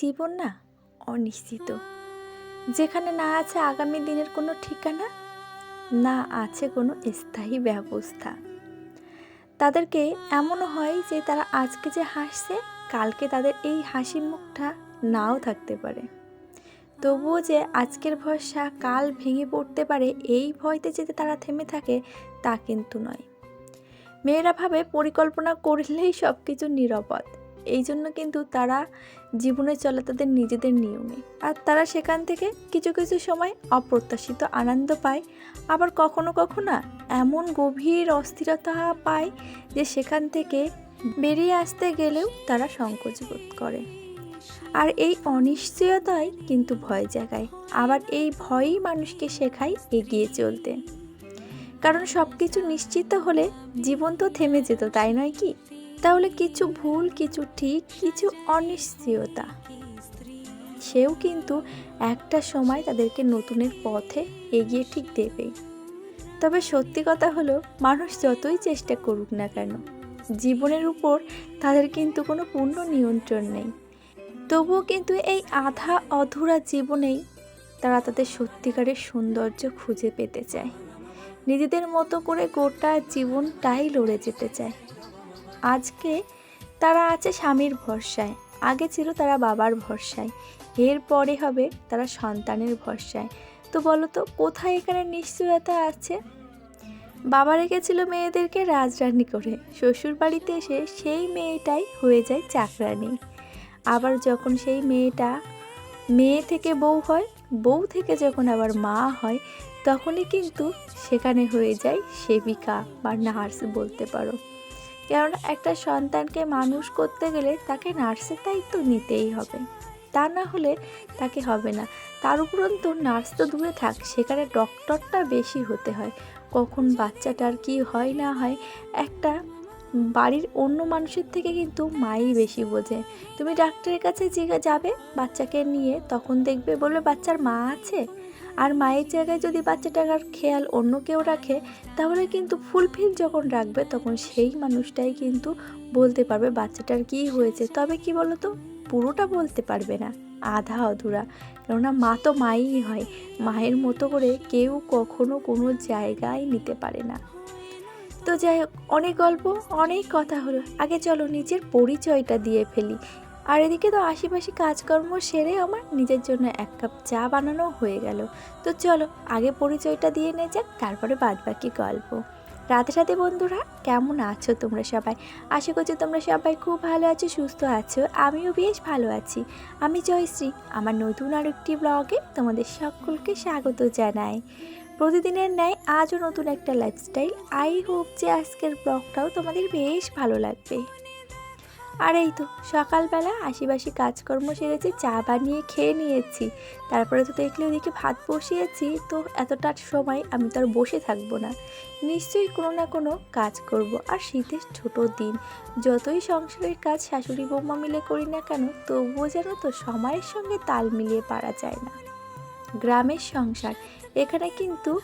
জীবন না অনিশ্চিত। যেখানে না আছে আগামী দিনের কোনো ঠিকানা, না আছে কোনো স্থায়ী ব্যবস্থা। তাদেরকে এমনও হয় যে তারা আজকে যে হাসছে, কালকে তাদের এই হাসি মুখটা নাও থাকতে পারে। তবুও যে আজকের ভরসা কাল ভেঙে পড়তে পারে এই ভয়তে যদি তারা থেমে থাকে, তা কিন্তু নয়। মেয়েরা ভাবে পরিকল্পনা করলেই সব কিছু নিরাপদ। এই জন্য কিন্তু তারা জীবনে চলে তাদের নিজেদের নিয়মে। আর তারা সেখান থেকে কিছু কিছু সময় অপ্রত্যাশিত আনন্দ পায়, আবার কখনো কখনো এমন গভীর অস্থিরতা পায় যে সেখান থেকে বেরিয়ে আসতে গেলেও তারা সংকোচ বোধ করে। আর এই অনিশ্চয়তাই কিন্তু ভয় জাগায়, আবার এই ভয়ই মানুষকে শেখায় এগিয়ে চলতে। কারণ সব কিছু নিশ্চিত হলে জীবন তো থেমে যেত, তাই নয় কি? তাহলে কিছু ভুল, কিছু ঠিক, কিছু অনিশ্চয়তা। সেও কিন্তু একটা সময় তাদেরকে নতুনের পথে এগিয়ে ঠিক দেবে। তবে সত্যি কথা হলো, মানুষ যতই চেষ্টা করুক না কেন, জীবনের উপর তাদের কিন্তু কোনো পূর্ণ নিয়ন্ত্রণ নেই। তবুও কিন্তু এই আধা অধুরা জীবনেই তারা তাদের সত্যিকারের সৌন্দর্য খুঁজে পেতে চায়। নিজেদের মতো করে গোটা জীবনটাই লড়ে যেতে চায়। আজকে তারা আছে স্বামীর ভরসায়, আগে ছিল তারা বাবার ভরসায়, এরপরে হবে তারা সন্তানের ভরসায়। তো বলো তো কোথায় এখানে নিশ্চয়তা আছে? বাবা রেখেছিল মেয়েদেরকে রাজরানি করে শ্বশুর বাড়িতে এসে সেই মেয়েটাই হয়ে যায় চাকরানি। আবার যখন সেই মেয়েটা মেয়ে থেকে বউ হয়, বউ থেকে যখন আবার মা হয়, তখনই কিন্তু সেখানে হয়ে যায় সেবিকা বা নার্স বলতে পারো। কেননা একটা সন্তানকে মানুষ করতে গেলে তাকে নার্সের দায়িত্ব নিতেই হবে। তা না হলে তাকে হবে না। তার উপরন্তু নার্স তো দূরে থাক, সেখানে ডক্টরটা বেশি হতে হয়। কখন বাচ্চাটার কি হয় না হয়, একটা বাড়ির অন্য মানুষের থেকে কিন্তু মাই বেশি বোঝে। তুমি ডাক্তারের কাছে যে যাবে বাচ্চাকে নিয়ে, তখন দেখবে বলবে, বাচ্চার মা আছে? আর মায়ের জায়গায় যদি বাচ্চাটার খেয়াল অন্য কেউ রাখে, তাহলে কিন্তু ফুলফিল যখন রাখবে, তখন সেই মানুষটাই কিন্তু বলতে পারবে বাচ্চাটার কী হয়েছে। তবে কি বলো তো পুরোটা বলতে পারবে না। আধা অধুরা। কেননা মা তো মাই হয়। মায়ের মতো করে কেউ কখনো কোনো জায়গায় নিতে পারে না। তো যাই হোক, অনেক গল্প, অনেক কথা হলো। আগে চলো নিজের পরিচয়টা দিয়ে ফেলি। আর এদিকে তো আশেপাশে কাজকর্ম সেরে আমার নিজের জন্য এক কাপ চা বানানো হয়ে গেল। তো চলো, আগে পরিচয়টা দিয়ে নে যাক, তারপরে বাদ বাকি গল্প। রাতে সাথে বন্ধুরা, কেমন আছো তোমরা সবাই? আশা করছি তোমরা সবাই খুব ভালো আছো, সুস্থ আছো। আমিও বেশ ভালো আছি। আমি জয়শ্রী, আমার নতুন আর একটি ব্লগে তোমাদের সকলকে স্বাগত জানাই। প্রতিদিনের ন্যায় আজও নতুন একটা লাইফস্টাইল আই হোপ যে আজকের ব্লগটাও তোমাদের বেশ ভালো লাগবে। আর এই তো, সকালবেলা আশিবাসি কাজকর্ম সেরেছি, চা বানিয়ে খেয়ে নিয়েছি। তারপরে তো দেখলে ওদিকে ভাত বসিয়েছি, তো এতটা সময় আমি তো আর বসে থাকব না। নিশ্চয়ই কোনো না কোনো কাজ করব। আর শীতের ছোট দিন, যতই সংসারের কাজ শাশুড়ি বৌমা মিলে করি না কেন, তবুও যেন তো সময়ের সঙ্গে তাল মিলিয়ে পারা যায় না। গ্রামের সংসার, এখানে কিন্তু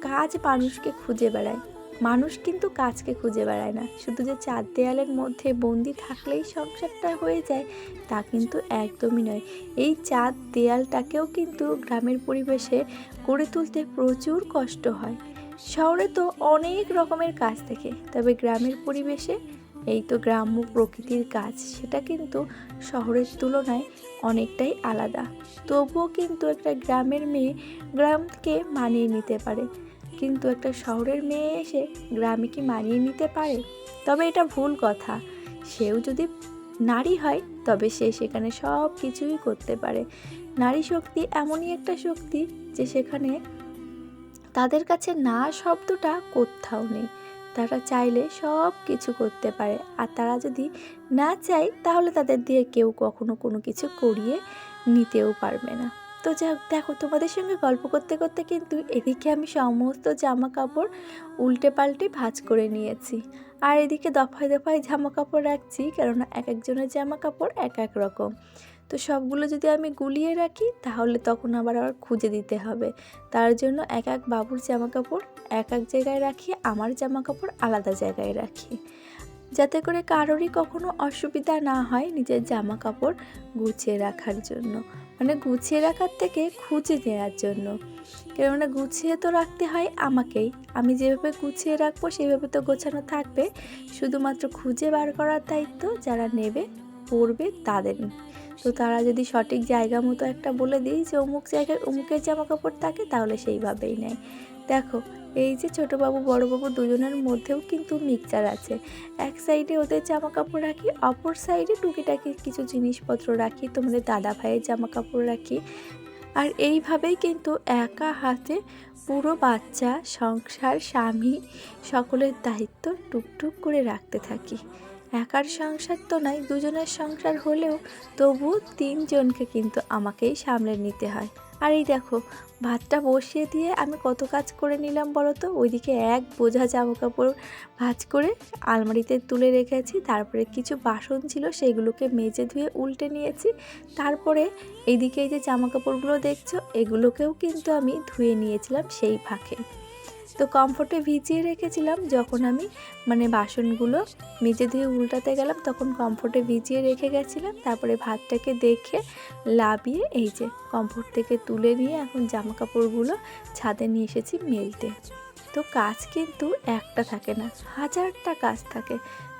কাজ মানুষকে খুঁজে বেড়ায়। মানুষ কিন্তু কাজকে খুঁজে বেড়ায় না। শুধু যে চার দেয়ালের মধ্যে বন্দি থাকলেই সংসারটা হয়ে যায়, তা কিন্তু একদমই নয়। এই চার দেয়ালটাকেও কিন্তু গ্রামের পরিবেশে গড়ে তুলতে প্রচুর কষ্ট হয়। শহরে তো অনেক রকমের কাজ থাকে, তবে গ্রামের পরিবেশে এই তো গ্রাম্য প্রকৃতির কাজ, সেটা কিন্তু শহরের তুলনায় অনেকটাই আলাদা। তবুও কিন্তু একটা গ্রামের মেয়ে গ্রামকে মানিয়ে নিতে পারে। কিন্তু একটা শহরের মেয়ে এসে গ্রামে কি মানিয়ে নিতে পারে? তবে এটা ভুল কথা। সেও যদি নারী হয়, তবে সে সেখানে সব কিছুই করতে পারে। নারী শক্তি এমনই একটা শক্তি যে সেখানে তাদের কাছে না শব্দটা কোথাও নেই। তারা চাইলে সব কিছু করতে পারে। আর তারা যদি না চায়, তাহলে তাদের দিয়ে কেউ কখনো কোনো কিছু করিয়ে নিতেও পারবে না। তো যাক, দেখো তোমাদের সঙ্গে গল্প করতে করতে কিন্তু এদিকে আমি সমস্ত জামা কাপড় উল্টে পাল্টে ভাঁজ করে নিয়েছি। আর এদিকে দফায় দফায় জামা কাপড় রাখছি, কেননা এক একজনের জামা কাপড় এক এক রকম। তো সবগুলো যদি আমি গুলিয়ে রাখি, তাহলে তখন আবার আবার খুঁজে দিতে হবে। তার জন্য এক এক বাবুর জামা কাপড় এক এক জায়গায় রাখি, আমার জামা কাপড় আলাদা জায়গায় রাখি। যাতে করে কারোরই কখনো অসুবিধা না হয় নিজের জামা কাপড় গুছিয়ে রাখার জন্য। মানে গুছিয়ে রাখার থেকে খুঁজে নেওয়ার জন্য। কেননা গুছিয়ে তো রাখতে হয় আমাকেই। আমি যেভাবে গুছিয়ে রাখব সেভাবে তো গোছানো থাকবে। শুধুমাত্র খুঁজে বার করার দায়িত্ব যারা নেবে, পড়বে তাদের। তো তারা যদি সঠিক জায়গা মতো একটা বলে দিই যে অমুক জায়গায় অমুকের জামা কাপড় থাকে তাহলে সেইভাবেই নেয়। দেখো, এই যে ছোটোবাবু বড়োবাবু দুজনের মধ্যেও কিন্তু মিক্সচার আছে। এক সাইডে ওদের জামা কাপড় রাখি, অপর সাইডে টুকিটাকি কিছু জিনিসপত্র রাখি, তোমাদের দাদা ভাইয়ের জামা কাপড় রাখি। আর এইভাবেই কিন্তু একা হাতে পুরো বাচ্চা, সংসার, স্বামী সকলের দায়িত্ব টুকটুক করে রাখতে থাকি। একার সংসার তো নয় দুজনের সংসার হলেও তবু তিনজনকে কিন্তু আমাকেই সামলে নিতে হয়। আর এই দেখো, ভাতটা বসিয়ে দিয়ে আমি কত কাজ করে নিলাম বলো তো? ওইদিকে এক বোঝা জামা কাপড় ভাজ করে আলমারিতে তুলে রেখেছি, তারপরে কিছু বাসন ছিল সেগুলোকে মেজে ধুয়ে উল্টে নিয়েছি। তারপরে এইদিকে এই যে জামা কাপড়গুলো দেখছ, এগুলোকেও কিন্তু আমি ধুয়ে নিয়েছিলাম সেই ফাঁকে। তো কমফোর্টে ভিজিয়ে রেখেছিলাম যখন আমি মানে বাসনগুলো মেজে ধুয়ে উল্টাতে গেলাম, তখন কমফোর্টে ভিজিয়ে রেখে গেছিলাম। তারপরে ভাতটাকে দেখে লাবিয়ে এই যে কমফোর্ট থেকে তুলে নিয়ে এখন জামা কাপড়গুলো ছাদে নিয়ে এসেছি মেলতে। তো কাজ কিন্তু একটা থাকে না, হাজারটা কাজ থাকে।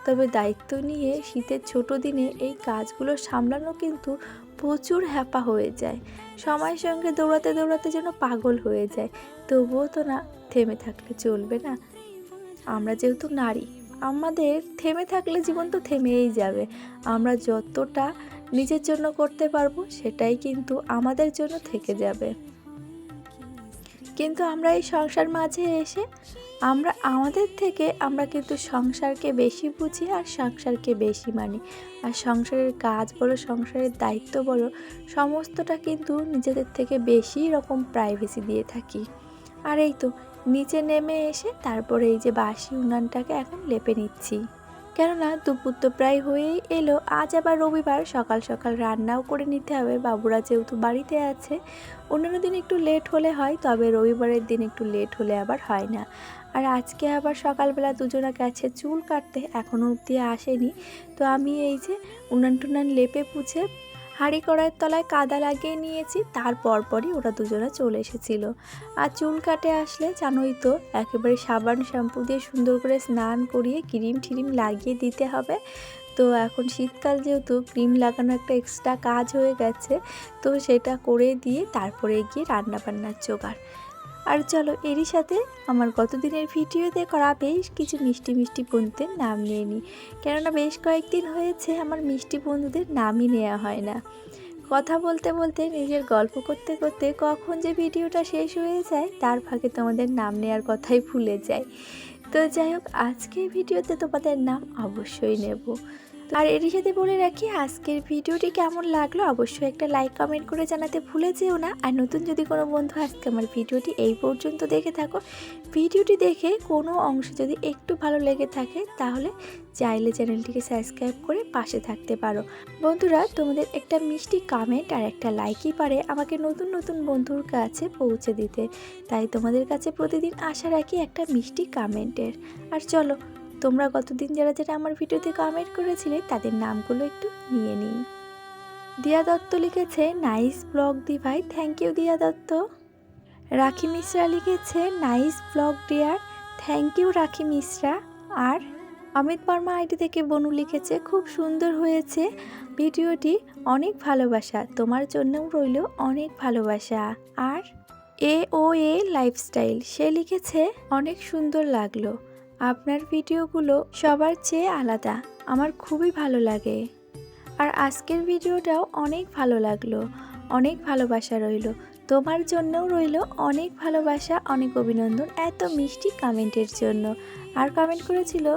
তবে দায়িত্ব নিয়ে শীতের ছোট দিনে এই কাজগুলো সামলানো কিন্তু প্রচুর হ্যাপা হয়ে যায়। সময়ের সঙ্গে দৌড়াতে দৌড়াতে যেন পাগল হয়ে যায়। তবুও তো না, থেমে থাকলে চলবে না। আমরা যেহেতু নারী, আমাদের থেমে থাকলে জীবন তো থেমেই যাবে। আমরা যতটা নিজের জন্য করতে পারব, সেটাই কিন্তু আমাদের জন্য থেকে যাবে। কিন্তু আমরা এই সংসার মাঝে এসে আমরা, আমাদের থেকে আমরা কিন্তু সংসারকে বেশি বুঝি আর সংসারকে বেশি মানি। আর সংসারের কাজ বলো, সংসারের দায়িত্ব বলো, সমস্তটা কিন্তু নিজেদের থেকে বেশি রকম প্রাইভেসি দিয়ে থাকি। আর এই তো, নিচে নেমে এসে তারপরে এই যে বাসি উনানটাকে এখন লেপে নিচ্ছি। কেননা দুপুর তো প্রায় হয়েই এলো, আজ আবার রবিবার, সকাল সকাল রান্নাও করে নিতে হবে। বাবুরা যেহেতু বাড়িতে আছে, অন্যান্য দিন একটু লেট হলে হয়, তবে রবিবারের দিন একটু লেট হলে আবার হয় না। আর আজকে আবার সকালবেলা দুজনা গেছে চুল কাটতে এখনও অবধি আসেনি। তো আমি এই যে উনান টুনান লেপে পুছে হাঁড়ি কড়াইয়ের তলায় কাদা লাগিয়ে নিয়েছি, তার পরপরই ওরা দুজনে চলে এসেছিল। আর চুল কাটে আসলে জানোই তো, একেবারে সাবান শ্যাম্পু দিয়ে সুন্দর করে স্নান করিয়ে ক্রিম ঠিরিম লাগিয়ে দিতে হবে। তো এখন শীতকাল যেহেতু, ক্রিম লাগানো একটা এক্সট্রা কাজ হয়ে গেছে, তো সেটা করে দিয়ে তারপরে গিয়ে রান্না বান্নার জোগাড়। আর চলো এরই সাথে আমার গত দিনের ভিডিওতে করা বেশ কিছু মিষ্টি মিষ্টি বন্ধুদের নাম নিয়ে নিই। কেননা বেশ কয়েকদিন হয়েছে আমার মিষ্টি বন্ধুদের নামই নেওয়া হয় না। কথা বলতে বলতে, নিজের গল্প করতে করতে কখন যে ভিডিওটা শেষ হয়ে যায়, তার ফাঁকে তোমাদের নাম নেওয়ার কথাই ভুলে যায় তো যাই হোক, আজকের ভিডিওতে তোমাদের নাম অবশ্যই নেব। আর এরই সাথে বলে রাখি, আজকের ভিডিওটি কেমন লাগল অবশ্যই একটা লাইক কমেন্ট করে জানাতে ভুলে যেও না। আর নতুন যদি কোনো বন্ধু আজকে আমার ভিডিওটি এই পর্যন্ত দেখে থাকো, ভিডিওটি দেখে কোনো অংশ যদি একটু ভালো লেগে থাকে, তাহলে চাইলে চ্যানেলটিকে সাবস্ক্রাইব করে পাশে থাকতে পারো। বন্ধুরা, তোমাদের একটা মিষ্টি কমেন্ট আর একটা লাইকই পারে আমাকে নতুন নতুন বন্ধুর কাছে পৌঁছে দিতে। তাই তোমাদের কাছে প্রতিদিন আশা রাখি একটা মিষ্টি কমেন্টের আর চলো তোমরা গতদিন যারা যারা আমার ভিডিওতে কমেন্ট করেছিলে, তাদের নামগুলো একটু নিয়ে নিই। দিয়া দত্ত লিখেছে নাইস ব্লগ দি ভাই থ্যাংক ইউ দিয়া দত্ত। রাখি মিশ্রা লিখেছে nice blog dear thank you Rakhi Mishra. R Amit Verma ID থেকে বনু লিখেছে, খুব সুন্দর হয়েছে ভিডিওটি, অনেক ভালোবাসা, তোমার জন্যও রইল অনেক ভালোবাসা। আর এ ও এ লাইফস্টাইল, সে লিখেছে, অনেক সুন্দর লাগল। আপনার ভিডিওগুলো সবার চেয়ে আলাদা। আমার খুবই ভালো লাগে। আর আজকের ভিডিওটাও অনেক ভালো লাগল, অনেক ভালোবাসা রইল। তোমার জন্যও রইল অনেক ভালোবাসা, অনেক অভিনন্দন এত মিষ্টি কমেন্টের জন্য। আর কমেন্ট করেছিল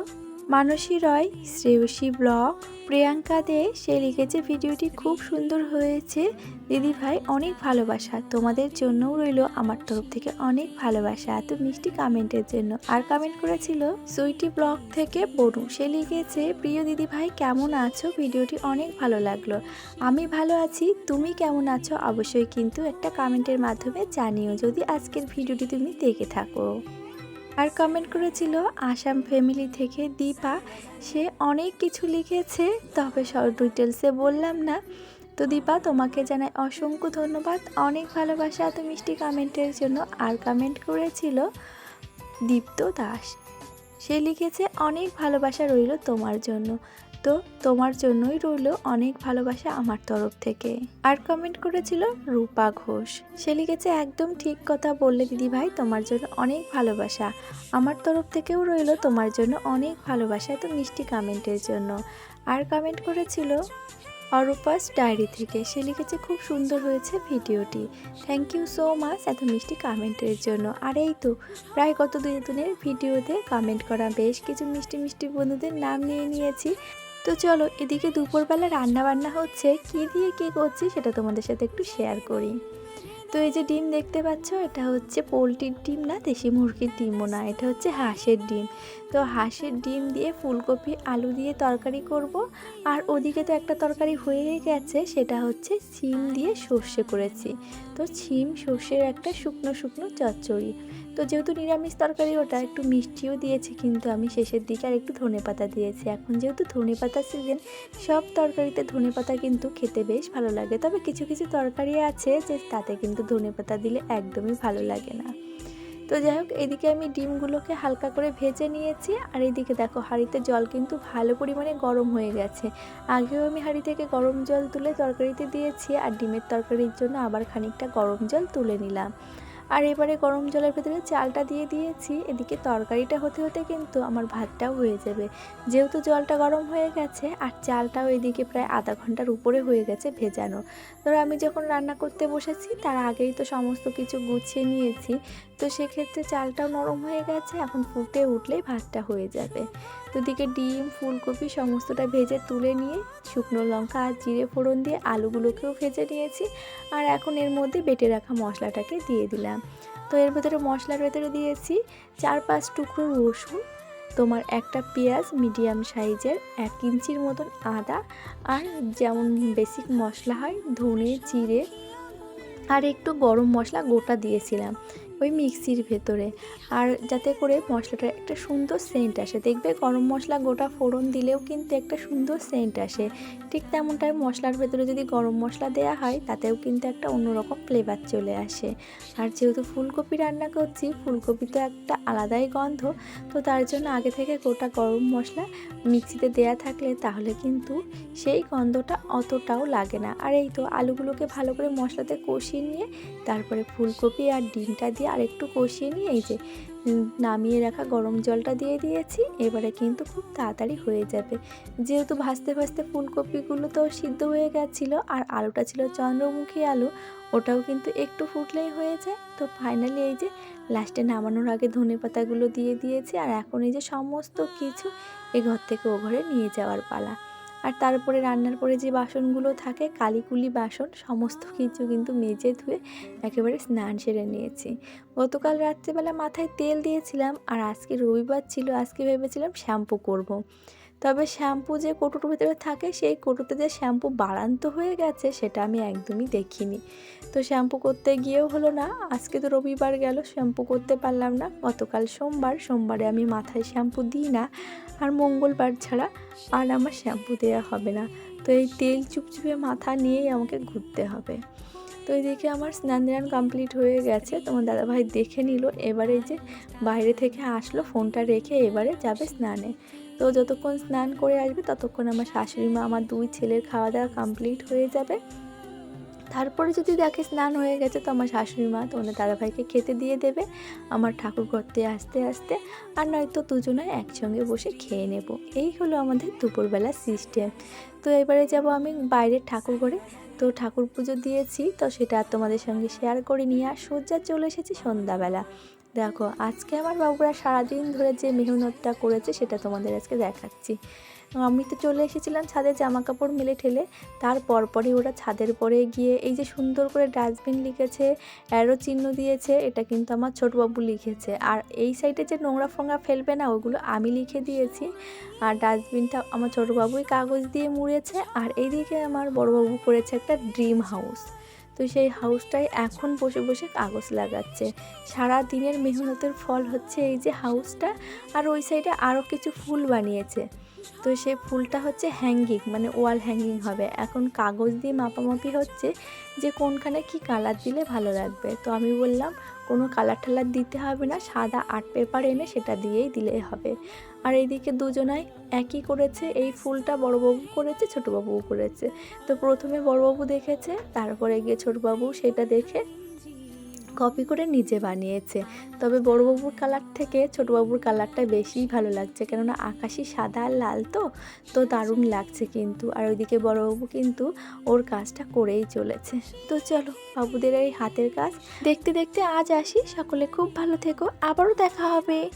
মানসী রয়, শ্রেয়সী ব্লগ, প্রিয়াঙ্কা দে, সে লিখেছে, ভিডিওটি খুব সুন্দর হয়েছে। দিদি ভাই, অনেক ভালোবাসা। তোমাদের জন্যও রইল আমার তরফ থেকে অনেক ভালোবাসা। এত মিষ্টি কমেন্টের জন্য। আর কমেন্ট করেছিল, সুইটি ব্লগ থেকে বনু। সে লিখেছে, প্রিয় দিদি ভাই, কেমন আছো? ভিডিওটি অনেক ভালো লাগল। আমি ভালো আছি, তুমি কেমন আছো? অবশ্যই কিন্তু একটা কমেন্টের মাধ্যমে জানিও। যদি আজকের ভিডিওটি তুমি দেখে থাকো। আর কমেন্ট করেছিল, আসাম ফ্যামিলি থেকে দীপা, সে অনেক কিছু লিখেছে, তবে সব ডিটেলসে বললাম না। তো দীপা, তোমাকে জানাই অসংখ্য ধন্যবাদ। অনেক ভালোবাসা এত মিষ্টি কমেন্টের জন্য। আর কমেন্ট করেছিল দীপ্ত দাস সে লিখেছে, অনেক ভালোবাসা রইল তোমার জন্য। তো তোমার জন্যই রইল অনেক ভালোবাসা আমার তরফ থেকে। আর কমেন্ট করেছিল, রূপা ঘোষ। সে লিখেছে, একদম ঠিক কথা বললে দিদি ভাই তোমার জন্য অনেক ভালোবাসা। আমার তরফ থেকেও রইল তোমার জন্য অনেক ভালোবাসা এত মিষ্টি কমেন্টের জন্য। আর কমেন্ট করেছিল অরূপাস ডায়েরি থেকে। সে লিখেছে, খুব সুন্দর হয়েছে ভিডিওটি। থ্যাংক ইউ সো মাচ এত মিষ্টি কমেন্টের জন্য। আর এই তো, প্রায় গত দুই দিনের ভিডিওতে কমেন্ট করা বেশ কিছু মিষ্টি মিষ্টি বন্ধুদের নাম নিয়ে নিয়েছি। তো চলো, এদিকে দুপুরবেলা রান্না বান্না হচ্ছে। কী দিয়ে, কী করছি সেটা তোমাদের সাথে একটু শেয়ার করি। তো এই যে ডিম দেখতে পাচ্ছ, এটা হচ্ছে পোলট্রির ডিম না, দেশি মুরগির ডিমও না, এটা হচ্ছে হাঁসের ডিম। তো হাঁসের ডিম দিয়ে ফুলকপি, আলু দিয়ে তরকারি করব, আর ওদিকে তো একটা তরকারি হয়ে গেছে, সেটা হচ্ছে সিম দিয়ে সর্ষে করেছি। তো সিম, সর্ষের একটা শুকনো শুকনো চচ্চড়ি। তো যেহেতু নিরামিষ তরকারি, ওটা একটু মিষ্টিও দিয়েছি কিন্তু আমি শেষের দিকে আর একটু ধনে পাতা দিয়েছি। এখন যেহেতু ধনে পাতার সিজন সব তরকারিতে ধনে পাতা কিন্তু খেতে বেশ ভালো লাগে। তবে কিছু কিছু তরকারি আছে যে তাতে কিন্তু ধনে পাতা দিলে একদমই ভালো লাগে না। তো যাই হোক, এদিকে আমি ডিমগুলোকে হালকা করে ভেজে নিয়েছি আর এদিকে দেখো হাঁড়িতে জল কিন্তু ভালো পরিমাণে গরম হয়ে গেছে। আগেও আমি হাঁড়ি থেকে গরম জল তুলে তরকারিতে দিয়েছি আর ডিমের তরকারির জন্য আবার খানিকটা গরম জল তুলে নিলাম। আর এবারে গরম জলের ভেতরে চালটা দিয়ে দিয়েছি। এদিকে তরকারিটা হতে হতে কিন্তু আমার ভাতটাও হয়ে যাবে। যেহেতু জলটা গরম হয়ে গেছে, আর চালটাও এদিকে প্রায় আধা ঘণ্টার উপরে হয়ে গেছে ভেজানো। ধরো আমি যখন রান্না করতে বসেছি, তার আগেই তো সমস্ত কিছু গুছিয়ে নিয়েছি। তো সেক্ষেত্রে চালটাও নরম হয়ে গেছে, এখন ফুটে উঠলেই ভাতটা হয়ে যাবে। তো দিকে ডিম, ফুলকপি সমস্তটা ভেজে তুলে নিয়ে শুকনো লঙ্কা আর জিরে ফোড়ন দিয়ে আলুগুলোকেও ভেজে নিয়েছি আর এখন এর মধ্যে বেটে রাখা মশলাটাকে দিয়ে দিলাম। তো এর ভেতরে মশলার ভেতরে দিয়েছি চার পাঁচ টুকরো রসুন, তোমার একটা পেঁয়াজ মিডিয়াম সাইজের এক ইঞ্চির মতন আদা আর যেমন বেসিক মশলা হয় ধনে, জিরে আর একটু গরম মশলা গোটা দিয়েছিলাম। ওই মিক্সির ভেতরে। আর যাতে করে মশলাটার একটা সুন্দর সেন্ট আসে। দেখবে গরম মশলা গোটা ফোড়ন দিলেও কিন্তু একটা সুন্দর সেন্ট আসে। ঠিক তেমনটাই মশলার ভেতরে যদি গরম মশলা দেওয়া হয়, তাতেও কিন্তু একটা অন্যরকম ফ্লেভার চলে আসে। আর যেহেতু ফুলকপি রান্না করছি, ফুলকপি তো একটা আলাদাই গন্ধ, তো তার জন্য আগে থেকে গোটা গরম মশলা মিক্সিতে দেয়া থাকলে তাহলে কিন্তু সেই গন্ধটা অতটাও লাগে না। আর এই তো আলুগুলোকে ভালো করে মশলাতে কষিয়ে নিয়ে, তারপরে ফুলকপি আর ডিমটা দিয়ে আর একটু কষিয়ে নিয়ে এই যে নামিয়ে রাখা গরম জলটা দিয়ে দিয়েছি। এবারে কিন্তু খুব তাড়াতাড়ি হয়ে যাবে। যেহেতু ভাজতে ভাজতে ফুলকপিগুলো তো সিদ্ধ হয়ে গেছিল আর আলুটা ছিল চন্দ্রমুখী আলু, ওটাও কিন্তু একটু ফুটলেই হয়ে যায়। তো ফাইনালি এই যে লাস্টে নামানোর আগে ধনে পাতাগুলো দিয়ে দিয়েছি আর এখন এই যে সমস্ত কিছু এ ঘর থেকে ও ঘরে নিয়ে যাওয়ার পালা। আর তারপরে রান্নার পরে যে বাসনগুলো থাকে, কালিকুলি বাসন, সমস্ত কিছু কিন্তু মেজে ধুয়ে একেবারে স্নান সেরে নিয়েছি গতকাল রাত্রেবেলা মাথায় তেল দিয়েছিলাম আর আজকে রবিবার ছিল, আজকে ভেবেছিলাম শ্যাম্পু করব। তবে শ্যাম্পু যে কোটোর ভিতরে থাকে, সেই কোটোতে যে শ্যাম্পু বাড়ান্ত হয়ে গেছে, সেটা আমি একদমই দেখিনি। তো শ্যাম্পু করতে গিয়েও হলো না, আজকে তো রবিবার গেল, শ্যাম্পু করতে পারলাম না। গতকাল সোমবার, সোমবারে আমি মাথায় শ্যাম্পু দিই না, আর মঙ্গলবার ছাড়া আর আমার শ্যাম্পু দেওয়া হবে না। তো এই তেল চুপচুপে মাথা নিয়েই আমাকে ঘুরতে হবে। তো এদিকে আমার স্নান ধান কমপ্লিট হয়ে গেছে, তোমার দাদাভাই দেখে নিল, এবারে যে বাইরে থেকে আসলো, ফোনটা রেখে এবারে যাবে স্নানে। তো যতক্ষণ স্নান করে আসবে ততক্ষণ আমার শাশুড়ি মা, আমার দুই ছেলের খাওয়া দাওয়া কমপ্লিট হয়ে যাবে। তারপরে যদি দেখে স্নান হয়ে গেছে তো আমার শাশুড়ি মা তোমাদের দাদাভাইকে খেতে দিয়ে দেবে, আমার ঠাকুর করতে আসতে আসতে, আর নয়তো দুজনে একসঙ্গে বসে খেয়ে নেব। এই হলো আমাদের দুপুরবেলা সিস্টেম। তো এবারে যাব আমি বাইরের ঠাকুর ঘরে। তো ঠাকুর পুজো দিয়েছি, তো সেটা তোমাদের সঙ্গে শেয়ার করে নিয়ে আর সজ্জা চলে এসেছি সন্ধ্যাবেলা। দেখো, আজকে আমার বাবুরা সারাদিন ধরে যে মেহনতটা করেছে সেটা তোমাদের আজকে দেখাচ্ছি। আমি তো চলে এসেছিলাম ছাদে জামা কাপড় মেলে ঠেলে, তার পরপরই ওরা ছাদের পরে গিয়ে এই যে সুন্দর করে ডাস্টবিন লিখেছে, অ্যারো চিহ্ন দিয়েছে, এটা কিন্তু আমার ছোটবাবু লিখেছে। আর এই সাইডে যে নোংরা ফোংরা ফেলবে না, ওগুলো আমি লিখে দিয়েছি। আর ডাস্টবিনটা আমার ছোটবাবুই কাগজ দিয়ে মুড়েছে, আর এইদিকে আমার বড়বাবু করেছে একটা ড্রিম হাউস। তো সেই হাউসটাই এখন বসে বসে কাগজ লাগাচ্ছে। সারা দিনের মেহনতের ফল হচ্ছে এই যে হাউসটা, আর ওই সাইডে আরও কিছু ফুল বানিয়েছে। তো সেই ফুলটা হচ্ছে হ্যাঙ্গিং মানে ওয়াল হ্যাঙ্গিং হবে। এখন কাগজ দিয়ে মাপামাপি হচ্ছে যে কোনখানে কি কালার দিলে ভালো লাগবে। তো আমি বললাম, কোনো কালার টালার দিতে হবে না, সাদা আর্ট পেপার এনে সেটা দিয়েই দিলেই হবে। আর এইদিকে দুজনাই একই করেছে, এই ফুলটা বড়বাবু করেছে, ছোটোবাবুও করেছে। তো প্রথমে বড়বাবু দেখেছে, তারপরে গিয়ে ছোটবাবু সেটা দেখে কপি করে নিজে বানিয়েছে। তবে বড়োবাবুর কালার থেকে ছোটবাবুর কালারটা বেশিই ভালো লাগছে। কেননা আকাশি সাদা আর লাল তো তো দারুণ লাগছে কিন্তু। আর ওইদিকে বড়বাবু কিন্তু ওর কাজটা করেই চলেছে। তো চলো, বাবুদের এই হাতের কাজ। দেখতে দেখতে আজ আসি। সকলে খুব ভালো থেকো। আবারও দেখা হবে।